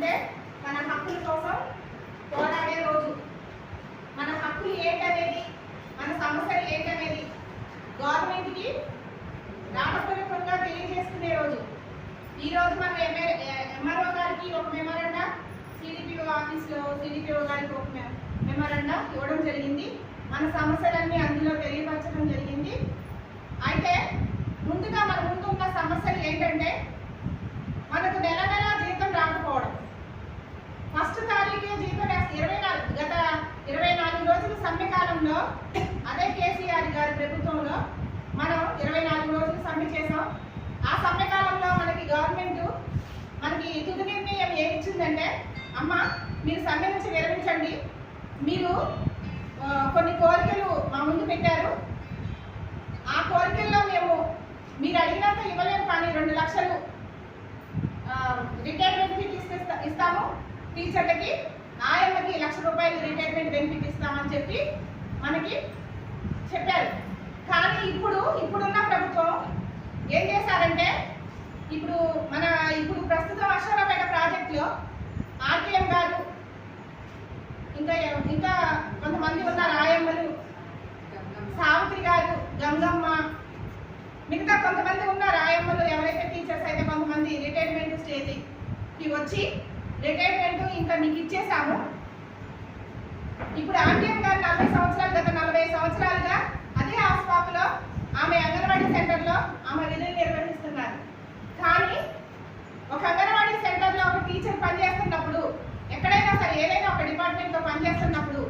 అంటే మన హక్కుల కోసం పోరాడే రోజు. మన హక్కులు ఏంటనేది మన సమస్యలు ఏంటనేది గవర్నమెంట్కి రాతపూర్వకంగా తెలియజేసుకునే రోజు. ఈ రోజు మనం ఎంఆర్ఓ గారికి ఒక మెమోరండా సిడిపిఓ ఆఫీస్లో సిడిపిఓ గారికి ఒక మె- మెమోరండా ఇవ్వడం జరిగింది. మన సమస్యలన్నీ అందులో తెలియపరచడం జరిగింది. అయితే ముందుగా మన ముందు ఉన్న సమస్యలు ఏంటంటే మనకు నెల నెల జీతం రాకపోవడం ఫస్ట్ తారీఖే జీతం వేస్తే ఇరవై నాలుగు గత ఇరవై నాలుగు రోజుల సమ్మె కాలంలో అదే కేసీఆర్ గారి ప్రభుత్వంలో మనం ఇరవై నాలుగు రోజులు సమ్మె చేసాం ఆ సమ్మె కాలంలో మనకి గవర్నమెంట్ మనకి తుది నిర్ణయం అమ్మ మీరు సమ్మె నుంచి విరమించండి. మీరు కొన్ని కోరికలు మా ముందు పెట్టారు. ఆ కోరికల్లో మేము మీరు అడిగినంత ఇవ్వలేము కానీ రెండు లక్షలు రిటైర్మెంట్ బెనిఫిట్ ఇస్తే ఇస్తాము. టీచర్లకి ఆయనకి లక్ష రూపాయలు రిటైర్మెంట్ బెనిఫిట్ ఇస్తామని చెప్పి మనకి చెప్పారు. కానీ ఇప్పుడు ఇప్పుడున్న ప్రభుత్వం ఏం చేశారంటే ఇప్పుడు మన ఇప్పుడు ప్రస్తుతం అశ్వరపేట ప్రాజెక్టులో ఆర్టీఎం గారు ఇంకా ఇంకా కొంతమంది ఉన్నారు ఆయమ్మలు. సావిత్రి గారు గంగమ్మ. మిగతా కొంతమంది ఉన్నారు ఆయమ్మలు. ఎవరైతే టీచర్స్ అయితే కొంతమంది రిటైర్మెంట్ స్టేజ్కి వచ్చి రిటైర్మెంట్ ఇంకా మీకు ఇచ్చేసాము ఇప్పుడు ఆర్టీఎం గారు నలభై సంవత్సరాలు గత నలభై సంవత్సరాలుగా అదే ఆస్పాపులో ఆమె అంగన్వాడీ సెంటర్లో ఆమె విధులు నిర్వహిస్తున్నారు. కానీ ఒక అంగన్వాడీ సెంటర్లో ఒక టీచర్ పనిచేస్తున్న ఏదైనా ఒక డిపార్ట్మెంట్లో పనిచేస్తున్నప్పుడు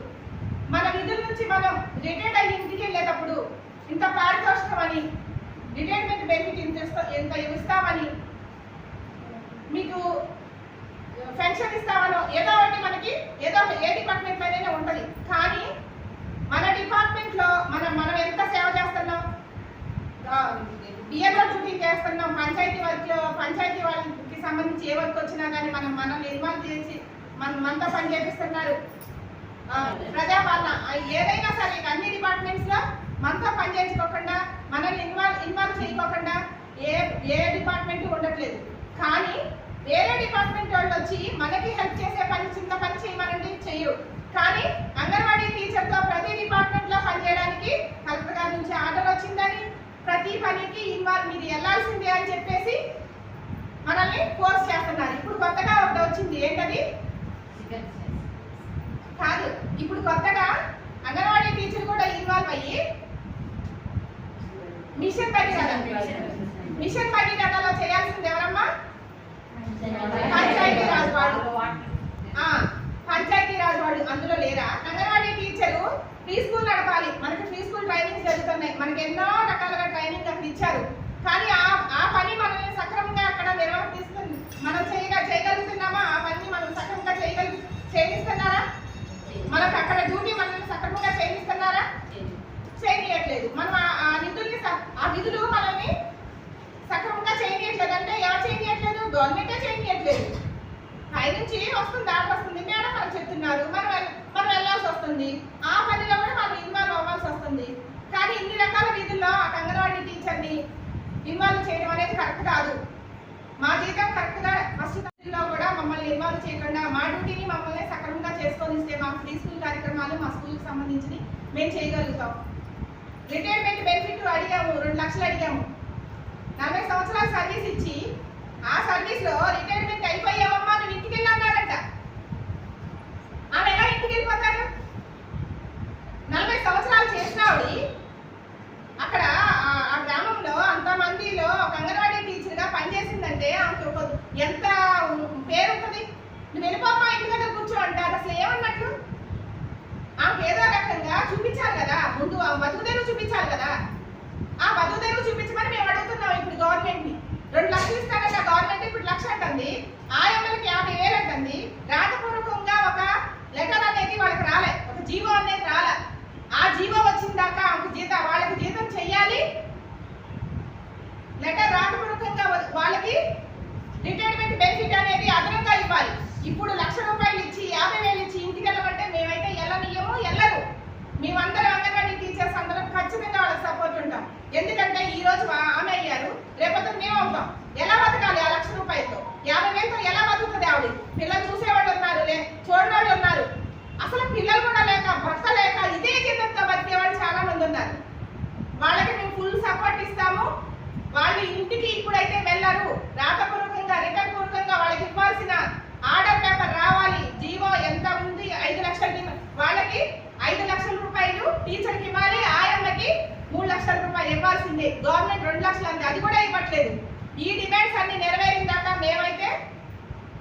మన విధుల నుంచి మనం రిటైర్డ్ అయ్యి ఇంటికి వెళ్ళేటప్పుడు ఇంత పారితోషికం అని రిటైర్మెంట్ బెనిఫిట్ ఇంత ఎంత ఇంత ఇస్తామని మీకు పెన్షన్ ఇస్తామనో ఏదో ఒకటి మనకి ఏదో ఏ డిపార్ట్మెంట్ అయినా ఉంటుంది. కానీ మన డిపార్ట్మెంట్లో మనం మనం ఎంత సేవ చేస్తున్నాం? బిఎల్ఓ డ్యూటీ చేస్తున్నాం. పంచాయతీ వర్క్ పంచాయతీ వాళ్ళకి సంబంధించి ఏ వర్క్ వచ్చినా కానీ మనం మనం నిర్మాణం మనం మనతో పని చేపిస్తున్నారు. ప్రజాపాలన ఏదైనా సరే అన్ని డిపార్ట్మెంట్స్లో మనతో పని చేయించుకోకుండా మనల్ని ఇన్వాల్వ్ ఇన్వాల్వ్ చేయకోకుండా ఏ ఏ డిపార్ట్మెంట్ ఉండట్లేదు. కానీ వేరే డిపార్ట్మెంట్ వాళ్ళు వచ్చి మనకి హెల్ప్ చేసే పని చిన్న పని చేయమనండి చెయ్యరు కానీ అంగన్వాడీ టీచర్తో ప్రతి డిపార్ట్మెంట్లో పనిచేయడానికి కలెక్టర్ గారి నుంచి ఆర్డర్ వచ్చిందని ప్రతి పనికి ఇన్వాల్వ్ మీరు వెళ్ళాల్సిందే అని చెప్పేసి మనల్ని ఫోర్స్ చేస్తున్నారు. ఇప్పుడు కొత్తగా ఒకటి వచ్చింది. ఏంటది? కాదు. ఇప్పుడు కొత్తగా అంగన్వాడీ టీచర్ కూడా ఇన్వాల్వ్ అయ్యి మిషన్ భగీరథ మిషన్ భగీరథలో చేయాల్సింది ఎవరమ్మా? పంచాయతీ రాజు వాళ్ళు ఆ, పంచాయతీ రాజు వాళ్ళు అందులో లేరా? అంగన్వాడీ టీచరు ఫ్రీ స్కూల్ నడపాలి. మనకి ఫ్రీ స్కూల్ ట్రైనింగ్ జరుగుతున్నాయి. మనకి ఎన్నో రకాలుగా ట్రైనింగ్ అక్కడ ఇచ్చారు కానీ ఆ ఆ పని మనల్ని సక్రమంగా అక్కడ నిర్వర్తిస్తుంది మనం చేయగ చేయగలుగుతున్నామా ఆ పని మనం సక్రమంగా చేయగలు చేయిస్తున్నారా మనకు అక్కడ డ్యూటీ మనల్ని సక్రమంగా చేయిస్తున్నారా? చేయనీయట్లేదు మనం ఆ- నిధుల్ని స- ఆ విధులు మనల్ని సక్రమంగా చేయనీయట్లేదు అంటే ఎవరు చేయనీయట్లేదు గవర్నమెంటే చేయనీయట్లేదు పై నుంచి వస్తుంది దానికి వస్తుంది. మేడం మనం చెప్తున్నారు మనం మనం వెళ్ళాల్సి వస్తుంది. ఆ పనిలో కూడా మనం ఇన్వాల్వ్ అవ్వాల్సి వస్తుంది. కానీ ఇన్ని రకాల విధుల్లో ఆ అంగన్వాడీ టీచర్ని ఇన్వాల్వ్ చేయడం అనేది కరెక్ట్ కాదు. మా జీతం కరెక్ట్గా ఫస్ట్ కూడా మమ్మల్ని ఇన్వాల్వ్ చేయకుండా మా డ్యూటీని మమ్మల్ని సక్రమంగా చేసుకొని ఇస్తే మా ఫ్రీ స్కూల్ కార్యక్రమాలు మా స్కూల్కి సంబంధించి మేము చేయగలుగుతాం. రిటైర్మెంట్ బెనిఫిట్ అడిగాము రెండు లక్షలు అడిగాము. నలభై సంవత్సరాల సర్వీస్ ఇచ్చి ఆ సర్వీస్లో రిటైర్మెంట్ అయిపోయావమ్మా నువ్వు ఇంటికి వెళ్ళన్నారంట ఆమె ఎలా ఇంటికి వెళ్ళిపోతాడు ఉంది పిల్లలు చూసేవాళ్ళు ఉన్నారులే చూడవాళ్ళు ఉన్నారు. అసలు పిల్లలు కూడా లేక భర్త లేక ఇదే జీతంతో బతికే వాళ్ళు చాలా మంది ఉన్నారు. వాళ్ళకి మేము ఫుల్ సపోర్ట్ ఇస్తాము. వాళ్ళు ఇంటికి ఇప్పుడైతే వెళ్ళరు రాతపూర్వకంగా రిటర్న్ పూర్వకంగా వాళ్ళకి ఇవ్వాల్సిన ఆర్డర్ పేపర్ రావాలి. జీవో ఎంత ఉంది? ఐదు లక్షల వాళ్ళకి ఐదు లక్షల రూపాయలు టీచర్కి ఇవ్వాలి ఆయమ్మకి మూడు లక్షల రూపాయలు ఇవ్వాల్సిందే. గవర్నమెంట్ రెండు లక్షలు అంది అది కూడా ఇవ్వట్లేదు. ఈ డిమాండ్స్ అన్ని నెరవేరిన దాకా మేమైతే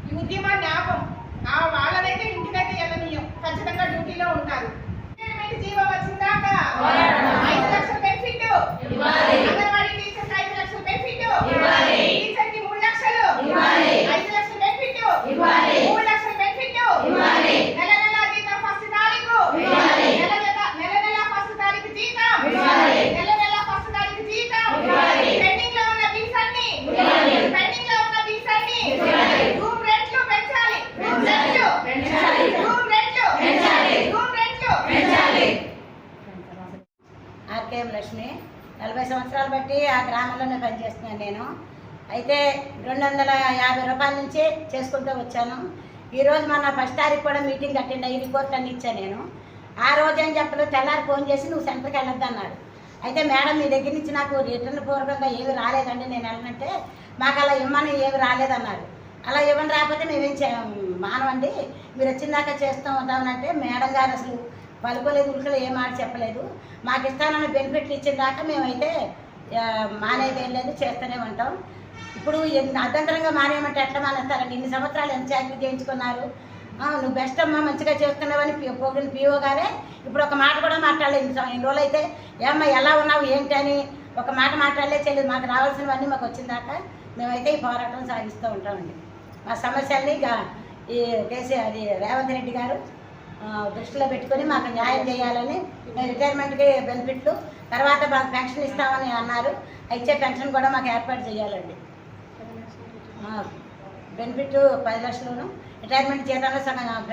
ఈ ఉద్యమాన్ని ఆపం ఆ వాళ్ళనైతే ఇంటికైతే వెళ్ళనీయం. ఖచ్చితంగా డ్యూటీలో ఉంటారు. జీవో వచ్చిందాక? ఐదు లక్షల బెనిఫిట్ అంగన్వాడీ టీచర్కి ఐదు లక్షల బెనిఫిట్ టీచర్కి మూడు లక్షలు. ఐదు లక్షల బెనిఫిట్ మూడు లక్షల బెనిఫిట్ నెల నెల జీతం ఫస్ట్ తారీఖు నెల నెల నెల నెల ఫస్ట్ తారీఖు జీతం నెల నెల ఫస్ట్ తారీఖు జీతం పెండింగ్లో ఉన్న బిల్స్ అన్ని పెండింగ్లో ఉన్న బిల్స్ అన్ని రూమ్ రెంట్లు పెంచాలి రూమ్ రెంట్లు రూమ్ రెంట్లు రూమ్ రెంట్లు ఆర్కేఎం లక్ష్మి నలభై సంవత్సరాలు బట్టి ఆ గ్రామంలోనే పనిచేస్తున్నాను నేను అయితే రెండు వందల యాభై రూపాయల నుంచే చేసుకుంటూ వచ్చాను. ఈరోజు మన ఫస్ట్ తారీఖు కూడా మీటింగ్ అటెండ్ అయ్యి రిపోర్ట్ అన్ని ఇచ్చాను నేను. ఆ రోజు ఏం చెప్పలేదు తెల్లారి ఫోన్ చేసి నువ్వు సెంటర్కి వెళ్ళొద్దు అన్నాడు. అయితే మేడం మీ దగ్గర నుంచి నాకు రిటర్న్ పూర్వకంగా ఏమి రాలేదండి నేను వెళ్ళనంటే మాకు అలా ఇమ్మని ఏమి రాలేదన్నారు అలా ఇవ్వని రాకపోతే మేమేం చే మానవండి మీరు వచ్చిన దాకా చేస్తూ ఉంటామనంటే మేడం గారు అసలు పలుకోలేదు ఉలుకలు ఏం మాట చెప్పలేదు. మాకు ఇస్తానన్న బెనిఫిట్లు ఇచ్చిన దాకా మేమైతే మానేదేం మానేది ఏం లేదు చేస్తూనే ఉంటాం. ఇప్పుడు ఎన్ని- అర్ధంతరంగా ఎట్లా మానేస్తారండి? ఇన్ని సంవత్సరాలు ఎంత చాకరీ చేయించుకున్నారు? నువ్వు బెస్ట్ అమ్మా మంచిగా చేస్తున్నావని పోగిన పిఓ గారే ఇప్పుడు ఒక మాట కూడా మాట్లాడలేదు ఇన్ని రోజులు అయితే ఏమ్మా ఎలా ఉన్నావు ఏంటి అని ఒక మాట మాట్లాడలే చెల్లి మాకు రావాల్సినవన్నీ మాకు వచ్చిందాక మేమైతే ఈ పోరాటం సాగిస్తూ ఉంటామండి. మా సమస్యల్ని ఈ కేసీ అది రేవంత్ రెడ్డి గారు దృష్టిలో పెట్టుకొని మాకు న్యాయం చేయాలని రిటైర్మెంట్కి బెనిఫిట్లు తర్వాత మాకు పెన్షన్ ఇస్తామని అన్నారు. ఇచ్చే పెన్షన్ కూడా మాకు ఏర్పాటు చేయాలండి. బెనిఫిట్ పది లక్షలను. రిటైర్మెంట్ జీతంలో సగం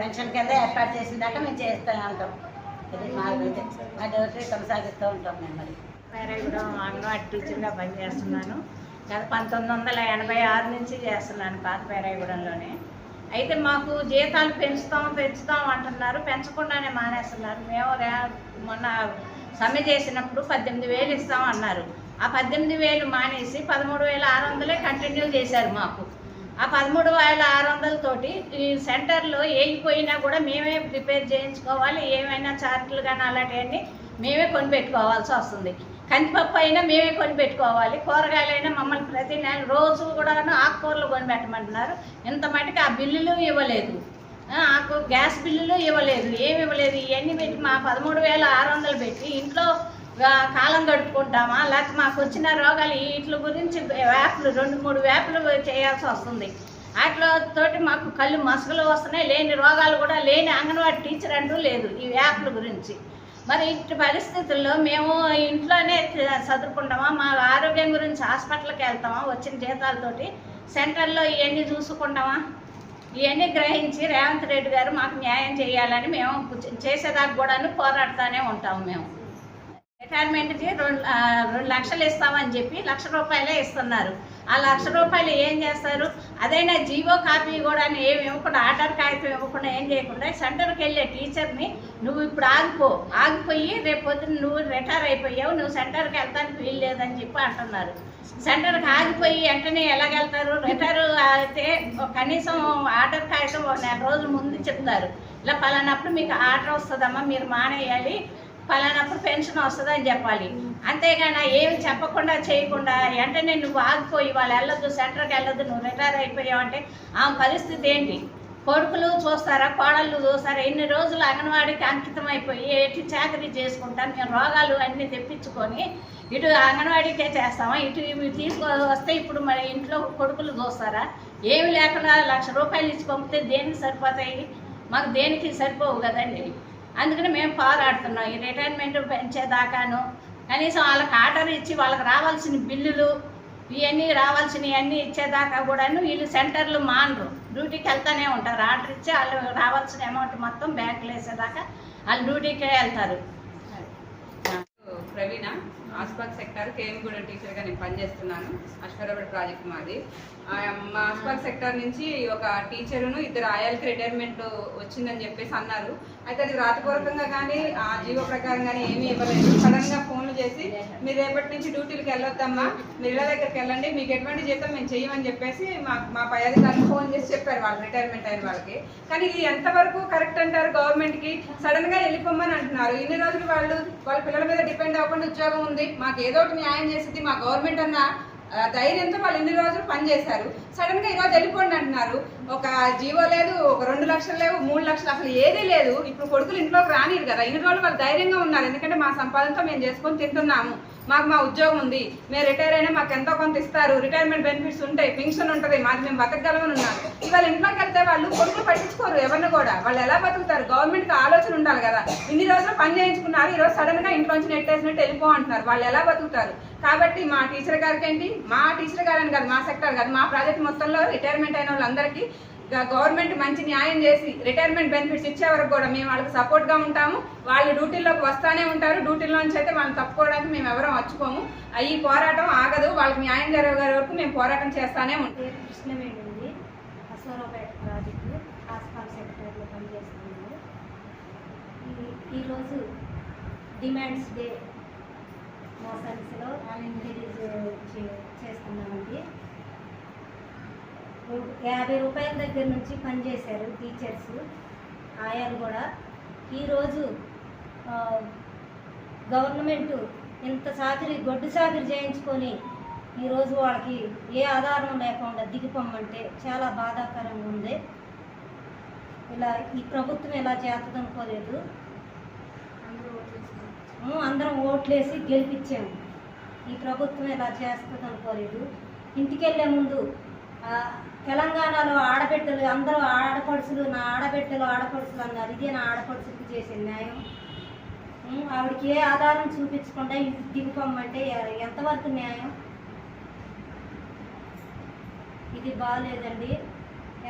పెన్షన్ కింద ఏర్పాటు చేసిన దాకా మేము చేస్తూనే ఉంటాం. ఇది మా మా డ్యూటీ కొనసాగిస్తూ ఉంటాం మేము మరి. పేరాగూడెం అంగన్వాడీ టీచర్గా పనిచేస్తున్నాను గత పంతొమ్మిది వందల ఎనభై ఆరు నుంచి చేస్తున్నాను పాత పేరాగూడెంలోనే అయితే మాకు జీతాలు పెంచుతాం పెంచుతాం అంటున్నారు. పెంచకుండానే మానేస్తున్నారు. మేము మొన్న సమ్మె చేసినప్పుడు పద్దెనిమిది వేలు ఇస్తాం అన్నారు. ఆ పద్దెనిమిది వేలు మానేసి పదమూడు వేల ఆరు వందలే కంటిన్యూ చేశారు మాకు. ఆ పదమూడు వేల ఆరు వందలతోటి ఈ సెంటర్లో ఏగిపోయినా కూడా మేమే ప్రిపేర్ చేయించుకోవాలి ఏమైనా చార్ట్లు కానీ అలాంటివన్నీ మేమే కొనిపెట్టుకోవాల్సి వస్తుంది. కందిపప్పు అయినా మేమే కొనిపెట్టుకోవాలి కూరగాయలైనా మమ్మల్ని ప్రతి నెల రోజు కూడా ఆకుకూరలు కొనిపెట్టమంటున్నారు. ఇంత మటుకు ఆ బిల్లులు ఇవ్వలేదు. ఆకు గ్యాస్ బిల్లులు ఇవ్వలేదు ఏమి ఇవ్వలేదు. ఇవన్నీ పెట్టి మా పదమూడు వేల ఆరు వందలు పెట్టి ఇంట్లో కాలం గడుపుకుంటామా? లేకపోతే మాకు వచ్చిన రోగాలు వీటి గురించి వేపలు రెండు మూడు వేపలు చేయాల్సి వస్తుంది. వాటిలో తోటి మాకు కళ్ళు మసకలు వస్తున్నాయి. లేని రోగాలు కూడా లేని అంగన్వాడీ టీచర్ అంటూ లేదు ఈ వేపల గురించి. మరి ఇట్టి పరిస్థితుల్లో మేము ఇంట్లోనే చదువుకుంటామా? మా ఆరోగ్యం గురించి హాస్పిటల్కి వెళ్తామా? వచ్చిన జీతాలతోటి సెంటర్లో ఇవన్నీ చూసుకుంటామా? ఇవన్నీ గ్రహించి రేవంత్ రెడ్డి గారు మాకు న్యాయం చేయాలని మేము చేసేదాకా కూడా పోరాడుతూనే ఉంటాము మేము. రిటైర్మెంట్కి రెండు రెండు లక్షలు ఇస్తామని చెప్పి లక్ష రూపాయలే ఇస్తున్నారు. ఆ లక్ష రూపాయలు ఏం చేస్తారు? అదైనా జీవో కాపీ కూడా ఏమి ఇవ్వకుండా ఆర్డర్ కాగితం ఇవ్వకుండా ఏం చేయకుండా సెంటర్కి వెళ్ళే టీచర్ని నువ్వు ఇప్పుడు ఆగిపో ఆగిపోయి రేపు పొద్దున్న నువ్వు రిటైర్ అయిపోయావు నువ్వు సెంటర్కి వెళ్తానికి వీలు లేదని చెప్పి అంటున్నారు. సెంటర్కి ఆగిపోయి వెంటనే ఎలాగెళ్తారు? రిటైర్ అయితే కనీసం ఆర్డర్ కాగితం ఒక నెల రోజుల ముందు చెప్తారు. ఇలా పలానప్పుడు మీకు ఆర్డర్ వస్తుందమ్మా మీరు మానేయాలి. పలానప్పుడు పెన్షన్ వస్తుంది అని చెప్పాలి. అంతేగాని ఏమి చెప్పకుండా చేయకుండా వెంటనే నువ్వు ఆగిపోయి వాళ్ళు వెళ్ళొద్దు సెంటర్కి వెళ్ళొద్దు నువ్వు రిటైర్ అయిపోయావు అంటే ఆ పరిస్థితి ఏంటి? కొడుకులు చూస్తారా కోడళ్ళు చూస్తారా? ఎన్ని రోజులు అంగన్వాడికి అంకితం అయిపోయి ఎటు చాకరీ చేసుకుంటాను మేము రోగాలు అన్నీ తెప్పించుకొని ఇటు అంగన్వాడీకే చేస్తామా? ఇటు ఇవి తీసుకు వస్తే ఇప్పుడు మరి ఇంట్లో కొడుకులు చూస్తారా? ఏమి లేకుండా లక్ష రూపాయలు ఇచ్చి పంపితే దేనికి సరిపోతాయి? మాకు దేనికి సరిపోవు కదండి? అందుకని మేము పోరాడుతున్నాం. ఈ రిటైర్మెంట్ పెంచేదాకాను. కనీసం వాళ్ళకి ఆర్డర్ ఇచ్చి వాళ్ళకి రావాల్సిన బిల్లులు ఇవన్నీ రావాల్సినవి అన్నీ ఇచ్చేదాకా కూడాను వీళ్ళు సెంటర్లు మానరు. డ్యూటీకి వెళ్తూనే ఉంటారు. ఆర్డర్ ఇచ్చి వాళ్ళు రావాల్సిన అమౌంట్ మొత్తం బ్యాంకులు వేసేదాకా వాళ్ళు డ్యూటీకే వెళ్తారు. ప్రవీణ ఆస్పాక్ సెక్టార్ కేఎంగూడెం టీచర్గా నేను పనిచేస్తున్నాను. అశ్వరపేట ప్రాజెక్ట్ మాది. మా ఆస్పాక్ సెక్టార్ నుంచి ఒక టీచరును ఇద్దరు ఆయాలకి రిటైర్మెంట్ వచ్చిందని చెప్పేసి అన్నారు. అయితే అది రాతపూర్వకంగా కానీ ఆ జీవో ప్రకారం కానీ ఏమీ ఇవ్వలేదు. సడన్గా ఫోన్ చేసి మీరు రేపటి నుంచి డ్యూటీలకు వెళ్ళొద్దమ్మా. మీరు ఇళ్ళ దగ్గరికి వెళ్ళండి. మీకు ఎటువంటి జీతం మేము చెయ్యమని చెప్పేసి మా మా పై అధికారులు ఫోన్ చేసి చెప్పారు వాళ్ళు రిటైర్మెంట్ అయిన వాళ్ళకి. కానీ ఇది ఎంతవరకు కరెక్ట్ అంటారు గవర్నమెంట్కి? సడన్గా వెళ్ళిపోమని అంటున్నారు. ఇన్ని రోజులు వాళ్ళు వాళ్ళ పిల్లల మీద డిపెండ్ అవ్వకుండా ఉద్యోగం ఉంది. మాకు ఏదో ఒకటి న్యాయం చేసింది మా గవర్నమెంట్ అన్న. ధైర్యంతో వాళ్ళు ఇన్ని రోజులు పనిచేశారు సడన్గా ఈరోజు వెళ్ళిపోండి అంటున్నారు. ఒక జీవో లేదు ఒక రెండు లక్షలు లేవు మూడు లక్షలు అసలు ఏదీ లేదు. ఇప్పుడు కొడుకులు ఇంట్లోకి రానిరు కదా. ఇన్ని రోజులు వాళ్ళు ధైర్యంగా ఉన్నారు. ఎందుకంటే మా సంపాదనతో మేము చేసుకొని తింటున్నాము. మాకు మా ఉద్యోగం ఉంది. మేము రిటైర్ అయినా మాకు ఎంతో కొంత ఇస్తారు. రిటైర్మెంట్ బెనిఫిట్స్ ఉంటాయి పెన్షన్ ఉంటుంది. మాది మేము బతకగలమని ఉన్నారు. ఇవాళ ఇంట్లోకి వెళ్తే వాళ్ళు కొడుకులు పట్టించుకోరు ఎవరిని కూడా. వాళ్ళు ఎలా బతుకుతారు? గవర్నమెంట్కి ఆలోచన ఉండాలి కదా. ఇన్ని రోజులు పని చేయించుకున్నారు. ఈ రోజు ఇంట్లోంచి నెట్టేసినట్టు వెళ్ళిపో అంటున్నారు. వాళ్ళు ఎలా బతుకుతారు? కాబట్టి మా టీచర్ గారికి ఏంటి మా టీచర్ గారని కాదు మా సెక్టర్ కాదు మా ప్రాజెక్ట్ మొత్తంలో రిటైర్మెంట్ అయిన వాళ్ళందరికీ గవర్నమెంట్ మంచి న్యాయం చేసి రిటైర్మెంట్ బెనిఫిట్స్ ఇచ్చే వరకు కూడా మేము వాళ్ళకి సపోర్ట్గా ఉంటాము. వాళ్ళు డ్యూటీల్లోకి వస్తానే ఉంటారు. డ్యూటీల్లోంచి అయితే వాళ్ళని తప్పుకోవడానికి మేము ఎవరూ వచ్చుకోము ఈ పోరాటం ఆగదు. వాళ్ళకి న్యాయం జరిగే వరకు మేము పోరాటం చేస్తానే ఉంటాం. పేరు ఉంది అసోరాపేట ప్రాజెక్టు హాస్పాల్ సెక్టర్లో పనిచేస్తున్నాను. ఈ- ఈరోజు డిమాండ్స్ డే మా సర్వీస్లో రిలీజ్ చే- చేస్తున్నామండి. యాభై రూపాయల దగ్గర నుంచి పనిచేశారు టీచర్స్. ఆయాలు కూడా ఈరోజు గవర్నమెంటు గవర్నమెంట్ ఇంత సాకిరి గొడ్డు సాకిరి చేయించుకొని ఈరోజు వాళ్ళకి ఏ ఆధారం లేకుండా దిగిపోమ్మంటే చాలా బాధాకరంగా ఉంది. ఇలా ఈ ప్రభుత్వం ఇలా చేస్తుందనుకోలేదు అందరం ఓట్లేసి గెలిపించాము ఈ ప్రభుత్వం ఇలా చేస్తుంది అనుకోలేదు. ఇంటికి వెళ్ళే ముందు తెలంగాణలో ఆడబిడ్డలు అందరూ ఆడపడుచులు నా ఆడబిడ్డలు ఆడపడుచులు అన్నారు. ఇదే నా ఆడపడుచులకు చేసే న్యాయం. ఆవిడకి ఏ ఆధారం చూపించకుండా ఇంటికి దిగుపమ్మంటే ఎంతవరకు న్యాయం? ఇది బాగాలేదండి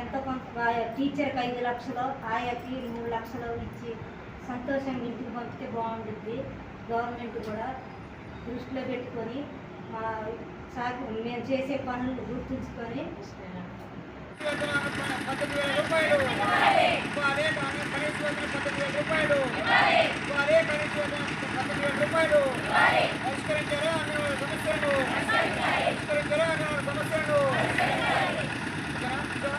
ఎంత కొంత టీచర్కి ఐదు లక్షలు ఆయాకి మూడు లక్షలు ఇచ్చి సంతోషంగా ఇంటికి పంపితే బాగుంటుంది గవర్నమెంట్ కూడా దృష్టిలో పెట్టుకొని మా సాకు మేము చేసే పనులు గుర్తుంచుకొని పరిష్కరించారు వేల రూపాయలు ఇవ్వాలి కానీ కనీస వేతనం పద్దెనిమిది వేల రూపాయలు ఇవ్వాలి కనీస వేతనం పద్దెనిమిది వేల రూపాయలు పరిష్కరించారా అంగన్వాడీ సమస్యలను పరిష్కరించారా అంగన్వాడీ సమస్యలను ఓకేనా? ఇంకా?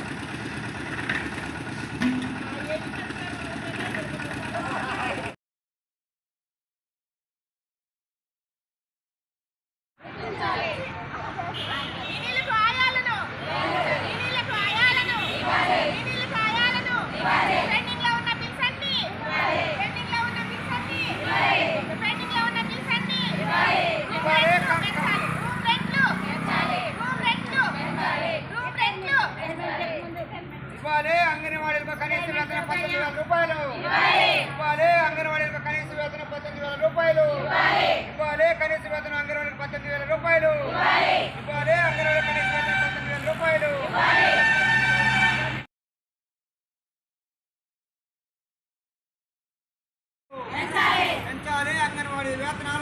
నీళ్ళకు ఆయాలను నీళ్ళకు ఆయాలను నీళ్ళకు ఆయాలను పెండింగ్లో ఉన్న బిల్స్ అన్ని పెండింగ్లో ఉన్న బిల్స్ అన్ని పెండింగ్లో ఉన్న బిల్స్ అన్ని రూమ్ రెంట్లు పెంచాలి రూమ్ రెంట్లు రూమ్ రెంట్లు రూమ్ రెంట్లు ఇవ్వాలి అంగన్వాడీలకు కనీస వేతనం పద్దెనిమిది వేల రూపాయలు ఇవ్వాలి అంగన్వాడీలకు కనీస వేతనం పద్దెనిమిది వేల రూపాయలు ఇవ్వాలి కనీస వేతనం అంగన్వాడీకి పద్దెనిమిది వేల రూపాయలు ఇవ్వాలి అంగన్వాడీ కనీస వేతనం పద్దెనిమిది వేల రూపాయలు పెంచాలి అంగన్వాడీ వేతనాలను పద్దెనిమిది